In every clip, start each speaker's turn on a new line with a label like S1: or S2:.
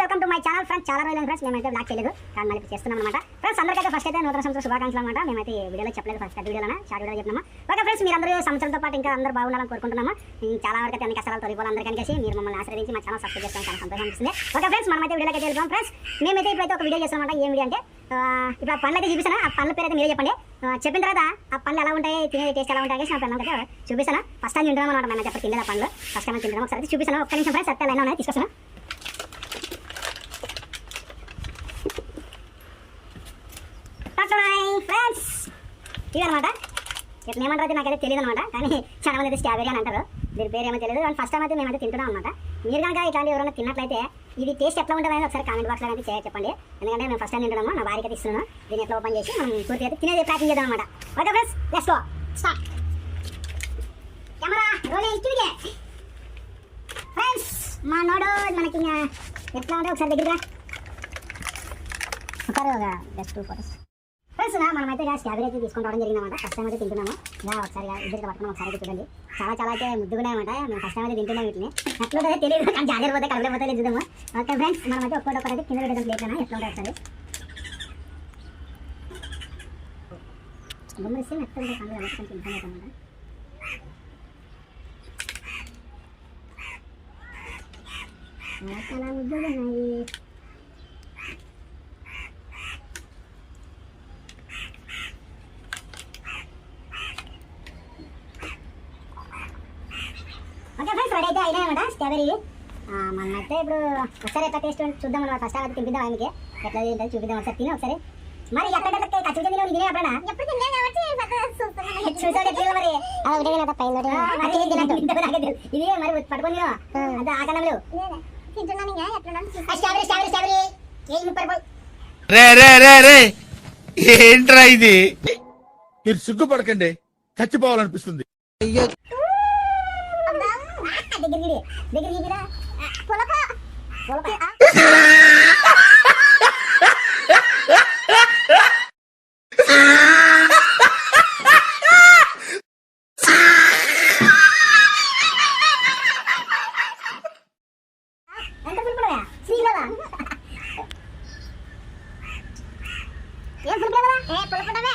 S1: Friends welcome to my channel friends చాలా రోజులు friends మేమైతే బ్లాక్ చేయలేదు. కానీ మళ్ళీ చేస్తున్నాం అనమాట ఫ్రెండ్స్ అందరికైతే ఫస్ట్ అయితే నూతన సంవత్సరం శుభాకాంక్షలు అనమాట మేమైతే వీడియోలో చెప్పలేదు ఫస్ట్ వీడియోలో షార్ట్ వీడియో చెప్తున్నాము ఓకే ఫ్రెండ్స్ మీరు అందరూ సంవత్సరంతో పాటు ఇంకా అందరూ బాగుండాలని కోరుకుంటున్నాము. చాలా వరకు అయితే అన్ని కష్టాలు తొలగిపోవాలి అందరికీ కలిసి మీరు మమ్మల్ని ఆశ్రయించి మా ఛానల్ సబ్స్క్రైబ్ చేసుకోవడం చాలా సంతోషం అనిపిస్తుంది ఓకే ఫ్రెండ్స్ మనమైతే వీడియోకి అయితే వెళ్తాం ఫ్రెండ్స్ మేమైతే ఇప్పుడైతే ఒక వీడియో చేస్తాం అనమాట ఏం వీడియో అంటే ఇప్పుడు ఆ పండ్లు అయితే చూపిస్తాను? ఆ పండ్ల పేరు అయితే మీరే చెప్పండి. చెప్పిన తర్వాత ఆ పండ్లు ఎలా ఉంటాయి తినే టేస్ట్ ఎలా ఉంటాయి నా పిల్లలకి అయితే చూపిస్తాను? ఫస్ట్ టైం తింటాం అనమాట మేము చెప్పి తినలేదు ఆ పండ్లు. ఫస్ట్ టైం తింటాం ఒకసారి చూపిస్తాను? ఒక్క నిమిషం ఫ్రెండ్స్ సత్యాలు ఎలా ఉన్నాయి తీసుకొస్తాను ఫ్రెండ్స్ ఇదనమాట ఇట్లా ఏమంటారు అయితే నాకైతే తెలియదు అనమాట కానీ చాలా మంది అయితే స్ట్రాబెరీ అని అంటారు. దీని పేరు ఏమో తెలియదు కానీ ఫస్ట్ టైం అయితే మేమైతే తింటున్నాం అనమాట మీరు కనుక ఇట్లాంటి ఎవరైనా తిన్నట్లయితే ఇది టేస్ట్ ఎట్లా ఉంటుందని ఒకసారి కామెంట్ బాక్స్లో అయితే చేయ చెప్పండి. ఎందుకంటే మేము ఫస్ట్ టైం తింటున్నాము నా భార్యకి అయితే ఇస్తున్నాను. దీన్ని ఎట్లా ఓపెన్ చేసి మనం పూర్తి అయితే తినేది ప్యాకింగ్ చేద్దాం అనమాట okay friends let's go start camera rolling కిందికే ఫ్రెండ్స్ మా నోడు మనకి ఎట్లా ఉంటే ఒకసారి దగ్గరగా ఒకసారి ఒక జస్ట్ టూ ఫోటోస్ ఫ్రెండ్స్ మనమైతే ఇక స్ట్రాబెరీ అయితే తీసుకొని రావడం జరిగిందన్నమాట. ఫస్ట్ టైం అయితే తింటున్నాము. ఇలా ఒకసారి ఇద్దరికి పట్టుకున్నాం ఒకసారి చూడండి. చాలా చాలా అయితే ముద్దుగున్నాయన్నమాట మేము ఫస్ట్ టైం అయితే తింటున్నాం వీటిని. ఎట్లా ఉంటుందో తెలియదు కానీ జాగ్రత్త పోతే కడుపులో పోతే లేదు చూద్దాము. ఓకే ఫ్రెండ్స్ మనమైతే ఒక్కటి ఒక్కటి కింద పెట్టడం ప్లేట్లోనా? ఎట్లా ఉంటుంది ఒకసారి? గుమ్మరిస్తే మెత్తం పండుగ కాబట్టి కొంచెం ఇబ్బంది అవుతుందన్నమాట చాలా ముద్దుగా ఓకే ఫ్రెండ్స్ రెడీ అయితే అయినాయన్నమాట. స్ట్రాబెరీ మనమైతే ఇప్పుడు ఒకసారి ఎట్లా టేస్ట్ చూద్దాం అనమాట ఫస్ట్ అయితే తినిపిద్దాం ఆయనకి? ఎట్లా తింటుంది చూపిద్దాం ఒకసారి తిని ఒకసారి. మరి ఎక్కడ ఖచ్చితంగా తినే తినే ఎప్పుడైనా
S2: ఎప్పుడు తినలేదు కాబట్టి
S1: చూసాడు ఎట్లా మరి.
S2: అది ఒకటే పైన ఒకటే
S1: ఆ, మరి ఏం తినట్టు? ఇంతకు నాకే తెలుసు. ఇది మరి పట్టుకొని తిను. అంతే ఆకలంలో
S2: తింటున్నాను ఇంకా ఎట్లా
S1: స్ట్రాబెరీ స్ట్రాబెరీ స్ట్రాబెరీ ఏ ముప్పై రూపాయలు.
S3: రే రే రే రే. ఏంట్రా ఇది? మీరు సిగ్గుపడకండి. చచ్చిపోవాలనిపిస్తుంది.
S1: దగ్గరికి దగ్గరికి రా
S2: పులక
S1: పొలక. ఎంత పులుపులవా? సీలవా? ఏం పులుపులవా?
S2: ఏ పులకడమే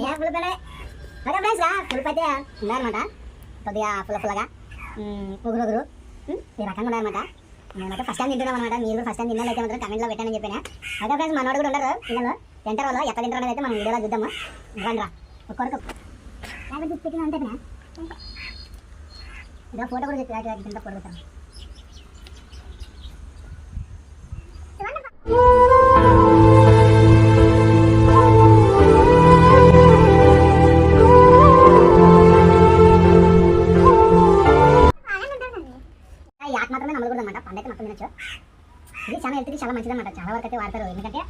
S1: ఏ పులుపులవే? ఓకే ఫ్రెండ్స్ రా, పులుపు అయితే ఉందన్నమాట కొద్దిగా పుల్ల పుల్లగా మ్మ్, ఉగురు ఈ రకంగా ఉన్నాయన్నమాట. మేమైతే ఫస్ట్ టైం తింటున్నాం అనమాట మీరు ఫస్ట్ టైం తిన్నాను మాత్రం కమెంట్లో పెట్టానని చెప్పిన. ఓకే ఫ్రెండ్స్ మనోడు కూడా ఉండరు. పిల్లలు తింటారు వాళ్ళు ఎక్కడ తింటారు అనేది అయితే మనం వీడియోలో చూద్దాము? రండి రా. ఒక్కొరకు లేకపోతే పెట్టిన అంతే ఇదో ఫోటో కూడా చెప్పి తింటా ఫోటో చాలా చాలా మంచిది అనమాట చాలా వరకు అయితే వాడతారు. ఎందుకంటే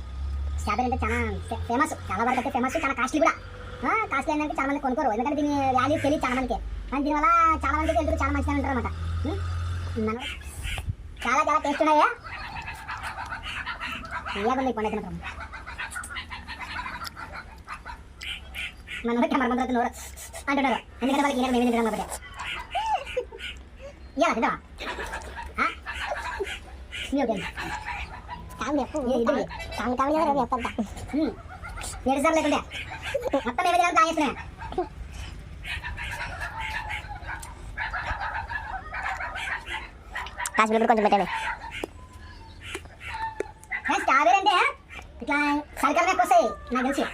S1: స్ట్రాబెరీ అంటే చాలా ఫేమస్ చాలా వరకు అయితే ఫేమస్ చాలా కాస్ట్లీ కూడా. కాస్ట్లీ ఏంటంటే చాలా మంది కొనుక్కోరు. ఎందుకంటే దీని వాల్యూ తెలియదు చాలా మందికి. కానీ దీనివల్ల చాలా మందికి హెల్త్ చాలా మంచిగా ఉంటారు అనమాట చాలా చాలా టేస్ట్ ఉన్నాయా? ఇవ్వకుండా ఈ పండు అయితే మాత్రం. మన కెమెరా ముందర నోరు అంటున్నారు. ఎందుకంటే వాళ్ళకి ఈయన మేము తింటాం కాబట్టి. ఇయ్యాల తింటావా?
S2: కాదు చెప్పు
S1: ఇది మొత్తం ఏమి తినాలి తాగేస్తున్నా
S2: కాసు బిల్లు కొంచెం పెట్టండి.
S1: స్ట్రాబెరీ అంటే ఇట్లా సరికరగా ఎక్కువ వస్తాయి నాకు తెలిసి.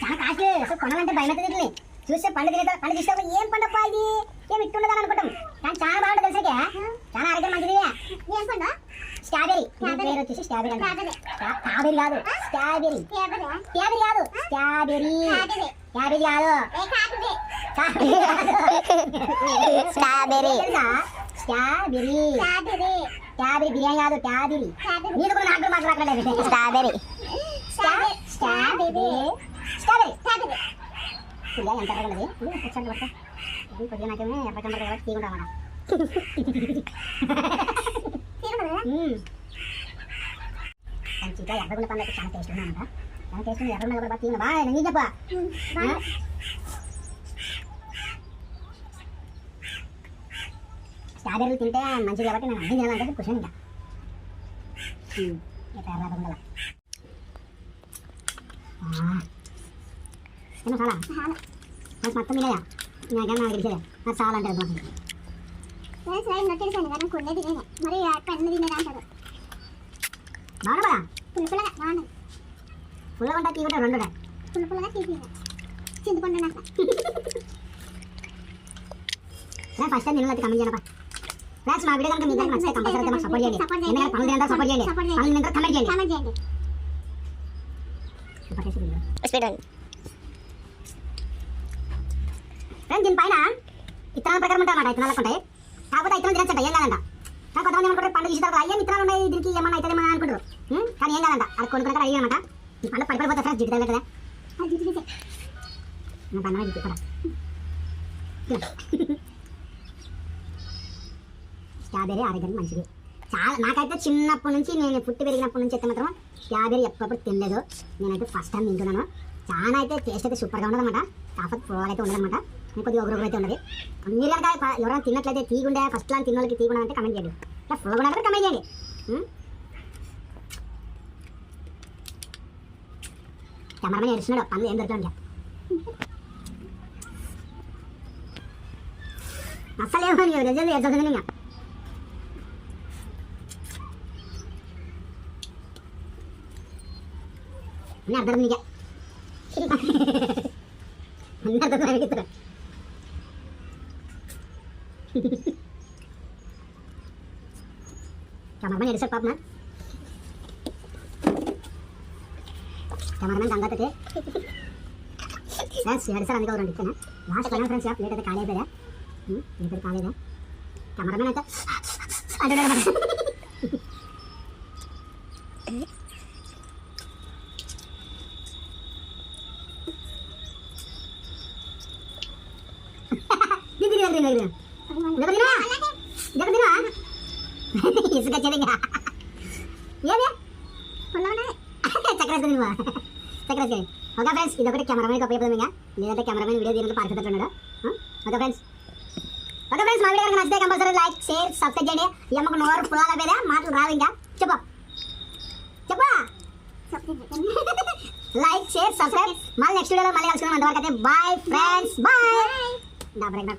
S1: చాలా కాస్ట్లీ అసలు కొనాలంటే భయం అవుతుంది వీటిని చూస్తే పండు తిరిగితే పండు తీస్తే ఏం పండప్ప ఇది? ఏమి ఇట్టుండదని అనుకుంటాం. కానీ చాలా బాగుంటుంది తెలిసాక. చాలా ఆరోగ్యం మంచిది.
S2: ఏం పండు?
S1: స్ట్రాబెరీ దీని
S2: స్ట్రాబెరీ.
S1: పేరు వచ్చేసి స్ట్రాబెరీ అంటే.
S2: స్ట్రాబెరీ.
S1: స్ట్రాబెరీ కాదు స్ట్రాబెరీ
S2: పేపరే
S1: స్ట్రాబెరీ కాదు స్ట్రాబెరీ
S2: స్ట్రాబెరీ.
S1: స్ట్రాబెరీ కాదు.
S2: ఏ కాకుదే
S1: స్ట్రాబెరీ స్ట్రాబెరీ
S2: కాదుదే
S1: స్ట్రాబెరీ బిర్యానీ కాదు స్ట్రాబెరీ
S2: స్ట్రాబెరీ.
S1: మీరు కూడా నాకు కూడా మాట్లాడలేదు
S2: స్ట్రాబెరీ
S1: స్ట్రాబెరీ స్ట్రాబెరీ స్ట్రాబెరీ
S2: కాదుదే
S1: ఇలా ఎంత ఒకసారి పడతా కొద్దిగా నాకేమో తీయకుండా అన్నమాట
S2: తినమా
S1: మంచిగా ఎర్రగుండ పండ్లు అయితే చాలా టేస్ట్ ఉన్నాయంట చాలా టేస్ట్ ఉంది ఎర్రగుండ కూడా తీయకుండా బాగా నేను చెప్పా స్ట్రాబెర్రీలు తింటే మంచిది కాబట్టి నేను అన్ని తినాలంటే క్వశ్చన్ ఇంకా ఉమ్, ఇట్లా ఎర్రగా ఉండాల. ఆ. ఏమో చాలా ఫ్రెండ్స్ మొత్తం మీలేదా నాకన్నా నాకు తెలిసేదా నాకు చాలా అంటే బాగుంటుంది
S2: ఫ్రెండ్స్ రైట్ నొట్టేసాను కదా కొన్ని తినేది మరి పెన్ను తినేది అంటారు
S1: బాగున్నా కదా
S2: పులుపులగా బాగున్నాయి
S1: ఫుల్గా ఉంటా తీగుంటా రెండు ఉంటాయి.
S2: పులుపులగా తీసిగా చింతపండు నాకు
S1: ఫ్రెండ్స్ ఫస్ట్ టైం నేను కమెంట్ చేయను ఫ్రెండ్స్ మా వీడియో కనుక మీకు నచ్చితే కంపల్సరీ మాకు సపోర్ట్ చేయండి ఎందుకంటే పనులు తింటారు సపోర్ట్ చేయండి పనులు తింటారు కమెంట్ చేయండి
S2: కామెంట్ చేయండి
S1: సూపర్ టేస్ట్ ఉంది.
S2: స్పీడ్ ఉంది
S1: ఫ్రెండ్స్ దీనిపైన ఇత్తనాల ప్రకారం ఉంటాయి అన్నమాట ఇత్తనాలకు ఉంటాయి కాకపోతే ఇత్తనం తినచ్చంట ఏం కాదంట. కానీ కొంతమంది ఏమనుకుంటారు పండు తర్వాత అయ్యే ఇత్తనాలు ఉన్నాయి దీనికి ఏమన్నా అవుతుందేమో అని అనుకుంటారు? కానీ ఏం కాదంట అది కొనుక్కున్న అడిగి అనమాట ఈ పండు పడిపోతే ఫ్రెండ్స్ జిడ్డు తగ్గదా
S2: జిడ్డు
S1: పండుగ స్ట్రాబెర్రీ ఆరోగ్యానికి మంచిది. చాలా నాకైతే చిన్నప్పటి నుంచి నేను పుట్టి పెరిగినప్పటి నుంచి అయితే మాత్రం స్ట్రాబెర్రీ ఎప్పుడప్పుడు తినలేదు. నేనైతే ఫస్ట్ టైం తింటున్నాను. చాలా అయితే టేస్ట్ అయితే సూపర్గా ఉండదన్నమాట కాకపోతే ఫ్లోర్ అయితే ఉండదన్నమాట. ఇంకొద్ది కొద్దిగా ఒకరు అయితే ఉన్నది. మీరు కనుక ఎవరైనా తిన్నట్లయితే తీగుండే ఫస్ట్ లాంటి తిన్న వాళ్ళకి తీగుండా అంటే కమెంట్ చేయండి. ఇలా ఫుల్గా కూడా కమెంట్ చేయండి. కెమెరామెన్ ఏడుస్తున్నాడు. పనులు ఏం దొరుకుతుంది అసలు ఏమో నీకు నిజంగా ఏడుస్తుంది ఇంకా అన్నీ అర్థం నీకే అన్నీ అర్థం cameraman yang di-set pap man cameraman tanggatete friends ಎರಡು ಸಲ ನನಗೆ ಅವ್ರು ನಡೀತಾನೆ ಲಾಸ್ಟ್ ಟೈಮ್ ಫ್ರೆಂಡ್ಸ್ ಯಾಕೆ ಲೇಟ್ ಆದ ಖಾಲಿ ಬೇರೆ ಹ್ಞೂ ಲೇಟ್ ಖಾಲಿ ಇದೆ ಕ್ಯಾಮರಾಮನ್ ಆಯ್ತಾ ಅಡ್ಡ ఇదొక తినవా ఇసుక ఇంకా. ఏది చక్కెర తినవా చక్కెర ఓకే ఫ్రెండ్స్ ఇదొకటి కెమెరామెన్ ఉపయోగపడుతుంది ఇంకా. లేదంటే కెమెరామెన్ వీడియో దీనికి పారిపోతున్నాడు ఓకే ఫ్రెండ్స్ ఓకే ఫ్రెండ్స్ మా వీడియో నచ్చితే కంపల్సరీ లైక్ షేర్ సబ్స్క్రైబ్ చేయండి. ఈ అమ్మకు నోరు పులాల మీద మాటలు రావు ఇంకా. చెప్పు. చెప్పు. లైక్ షేర్ సబ్స్క్రైబ్ మళ్ళీ నెక్స్ట్ వీడియోలో మళ్ళీ కలుసుకుందాం. అంతవరకు అయితే బాయ్ ఫ్రెండ్స్ బాయ్